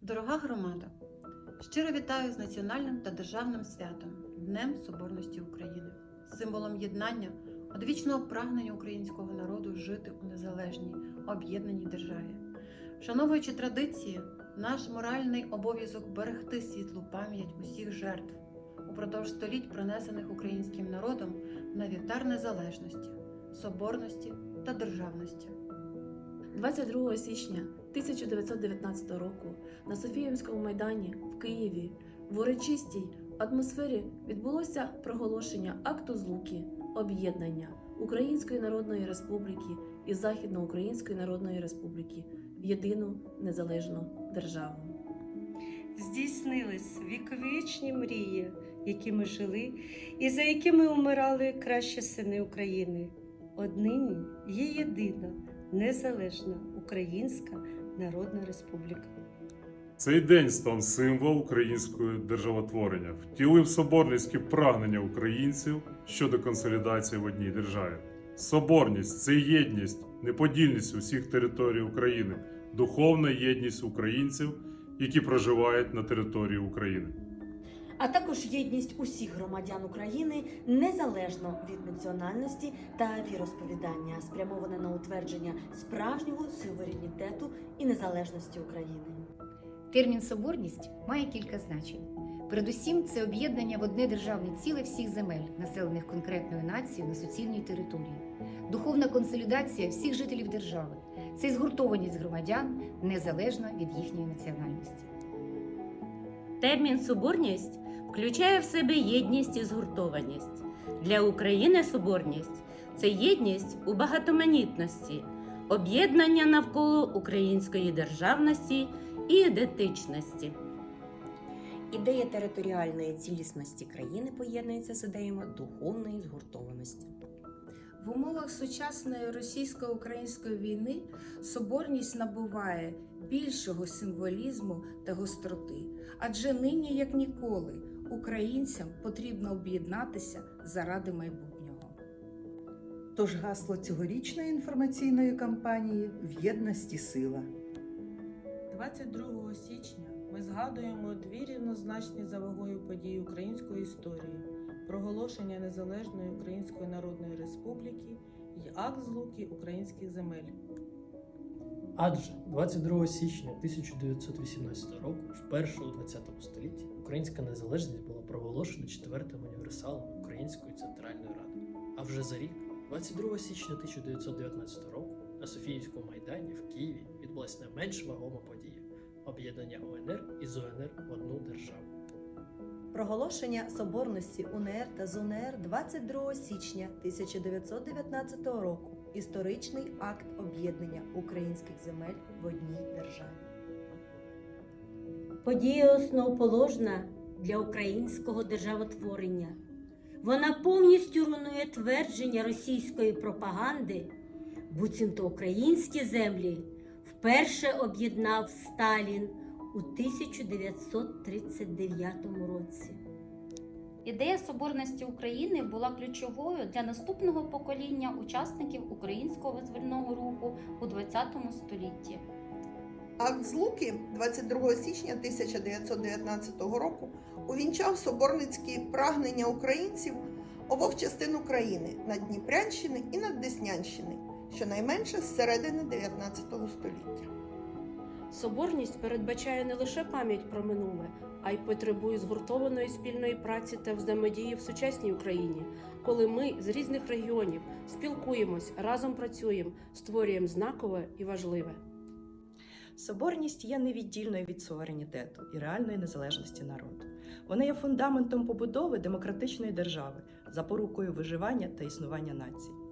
Дорога громада, щиро вітаю з національним та державним святом Днем Соборності України, символом єднання, одвічного прагнення українського народу жити у незалежній, об'єднаній державі. Вшановуючи традиції, наш моральний обов'язок берегти світлу пам'ять усіх жертв упродовж століть принесених українським народом на вівтар незалежності, соборності та державності. 22 січня 1919 року на Софіївському майдані в Києві в урочистій атмосфері відбулося проголошення акту злуки об'єднання Української Народної Республіки і Західноукраїнської Народної Республіки в єдину незалежну державу. здійснились віковічні мрії, які ми жили, і за якими умирали кращі сини України. Однині є єдина незалежна Українська Народна Республіка. Цей день став символ українського державотворення, втілив соборницькі прагнення українців щодо консолідації в одній державі. Соборність це єдність, неподільність усіх територій України, духовна єдність українців, які проживають на території України. А також єдність усіх громадян України незалежно від національності та віросповідання, спрямоване на утвердження справжнього суверенітету і незалежності України. Термін соборність має кілька значень. Передусім, це об'єднання в одне державне ціле всіх земель, населених конкретною нацією на суцільній території, духовна консолідація всіх жителів держави, це згуртованість громадян незалежно від їхньої національності. Термін соборність включає в себе єдність і згуртованість. Для України соборність це єдність у багатоманітності, об'єднання навколо української державності і ідентичності. Ідея територіальної цілісності країни поєднується з ідеями духовної згуртованості. В умовах сучасної російсько-української війни соборність набуває більшого символізму та гостроти, адже нині, як ніколи, українцям потрібно об'єднатися заради майбутнього. Тож гасло цьогорічної інформаційної кампанії в єдності сила. 22 січня ми згадуємо дві рівнозначні за вагою події української історії: проголошення Незалежної Української Народної Республіки і акт злуки українських земель. Адже 22 січня 1918 року, вперше у 20 столітті, українська незалежність була проголошена четвертим універсалом Української центральної ради. А вже за рік, 22 січня 1919 року, на Софіївському майдані в Києві відбулася не менш вагома подія об'єднання УНР і ЗУНР в одну державу. Проголошення соборності УНР та ЗУНР 22 січня 1919 року. Історичний акт об'єднання українських земель в одній державі. Подія основоположна для українського державотворення. Вона повністю руйнує твердження російської пропаганди, буцімто українські землі вперше об'єднав Сталін у 1939 році. Ідея соборності України була ключовою для наступного покоління учасників українського визвольного руху у ХХ столітті. Акт злуки 22 січня 1919 року увінчав соборницькі прагнення українців обох частин України Наддніпрянщини і Наддеснянщини, щонайменше з середини 19 століття. Соборність передбачає не лише пам'ять про минуле, а й потребує згуртованої спільної праці та взаємодії в сучасній Україні, коли ми з різних регіонів спілкуємось, разом працюємо, створюємо знакове і важливе. Соборність є невіддільною від суверенітету і реальної незалежності народу. Вона є фундаментом побудови демократичної держави, запорукою виживання та існування нації.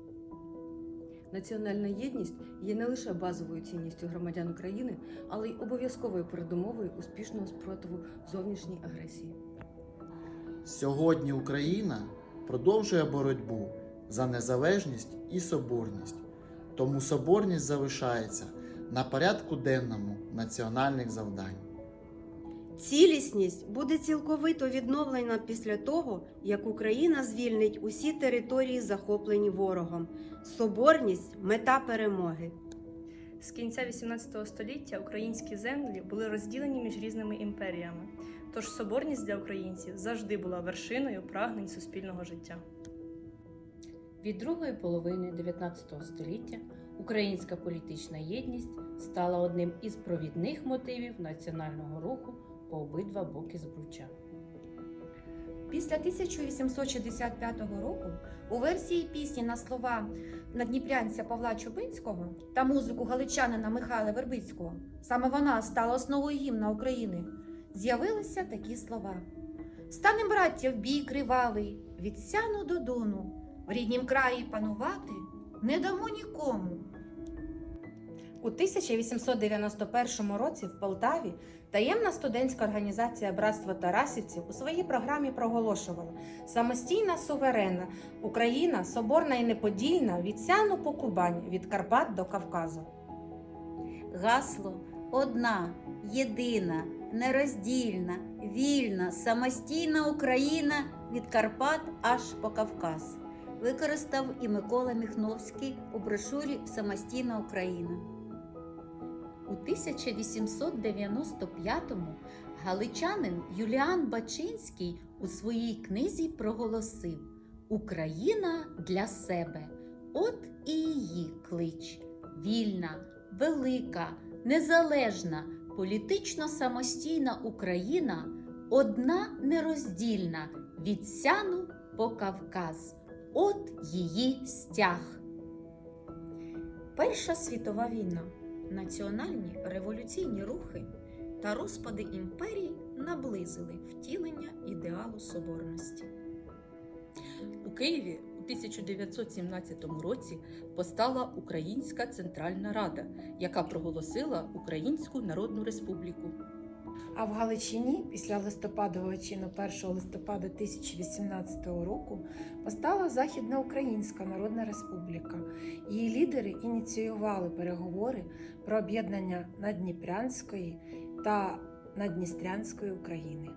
Національна єдність є не лише базовою цінністю громадян України, але й обов'язковою передумовою успішного спротиву зовнішній агресії. Сьогодні Україна продовжує боротьбу за незалежність і соборність, тому соборність залишається на порядку денному національних завдань. Цілісність буде цілковито відновлена після того, як Україна звільнить усі території, захоплені ворогом. Соборність мета перемоги. З кінця 18 століття українські землі були розділені між різними імперіями, тож соборність для українців завжди була вершиною прагнень суспільного життя. Від другої половини 19 століття українська політична єдність стала одним із провідних мотивів національного руху по обидва боки збруча. Після 1865 року у версії пісні на слова надніпрянця Павла Чубинського та музику галичанина Михайла Вербицького, саме вона стала основою гімна України, з'явилися такі слова: Станем браття в бій кривавий, від сяну до дону, в ріднім краї панувати не дамо нікому. У 1891 році в Полтаві таємна студентська організація Братство Тарасівців у своїй програмі проголошувала самостійна суверенна Україна, соборна і неподільна від Сяну по Кубань, від Карпат до Кавказу. Гасло одна, єдина, нероздільна, вільна, самостійна Україна від Карпат аж по Кавказ. Використав і Микола Міхновський у брошурі Самостійна Україна. У 1895-му галичанин Юліан Бачинський у своїй книзі проголосив Україна для себе. От і її клич. Вільна, велика, незалежна, політично самостійна Україна, одна нероздільна від Сяну по Кавказ. От її стяг. Перша світова війна, національні революційні рухи та розпади імперій наблизили втілення ідеалу соборності. У Києві у 1917 році постала Українська Центральна Рада, яка проголосила Українську Народну Республіку. А в Галичині після листопадового чину 1 листопада 2018 року постала Західноукраїнська Народна Республіка. Її лідери ініціювали переговори про об'єднання Надніпрянської та Надністрянської України.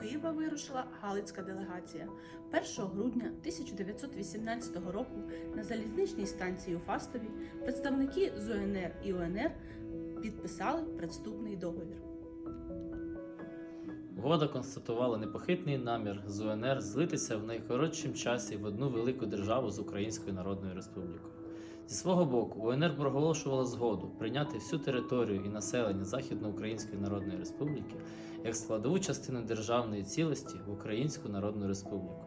Києва вирушила Галицька делегація. 1 грудня 1918 року на залізничній станції у Фастові представники з УНР і УНР підписали предступний договір. Угода констатувала непохитний намір з УНР злитися в найкоротшім часі в одну велику державу з Українською Народною Республікою. Зі свого боку, УНР проголошувала згоду прийняти всю територію і населення Західноукраїнської Народної Республіки як складову частину державної цілості в Українську Народну Республіку.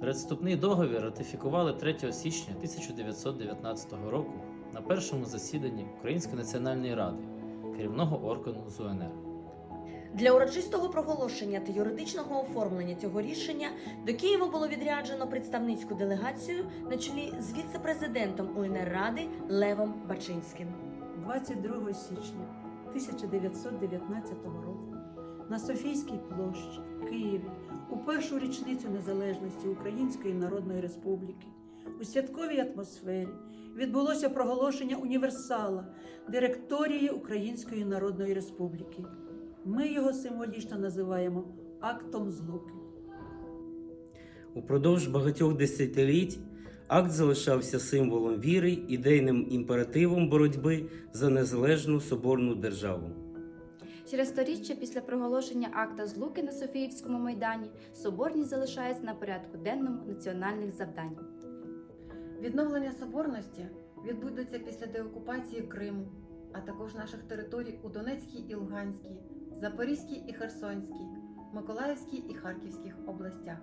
Предступний договір ратифікували 3 січня 1919 року на першому засіданні Української національної ради, керівного органу з УНР. Для урочистого проголошення та юридичного оформлення цього рішення до Києва було відряджено представницьку делегацію на чолі з віце-президентом УНР Ради Левом Бачинським. 22 січня 1919 року на Софійській площі в Києві у першу річницю незалежності Української Народної Республіки у святковій атмосфері відбулося проголошення універсала директорії Української Народної Республіки. Ми його символічно називаємо актом злуки. Упродовж багатьох десятиліть акт залишався символом віри, ідейним імперативом боротьби за незалежну соборну державу. Через сторіччя після проголошення акта злуки на Софіївському майдані соборність залишається на порядку денному національних завдань. Відновлення соборності відбудеться після деокупації Криму, а також наших територій у Донецькій і Луганській, Запорізькій і Херсонській, Миколаївській і Харківських областях.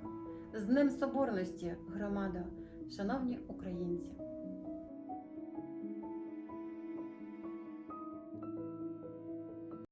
З Днем Соборності, громада, шановні українці!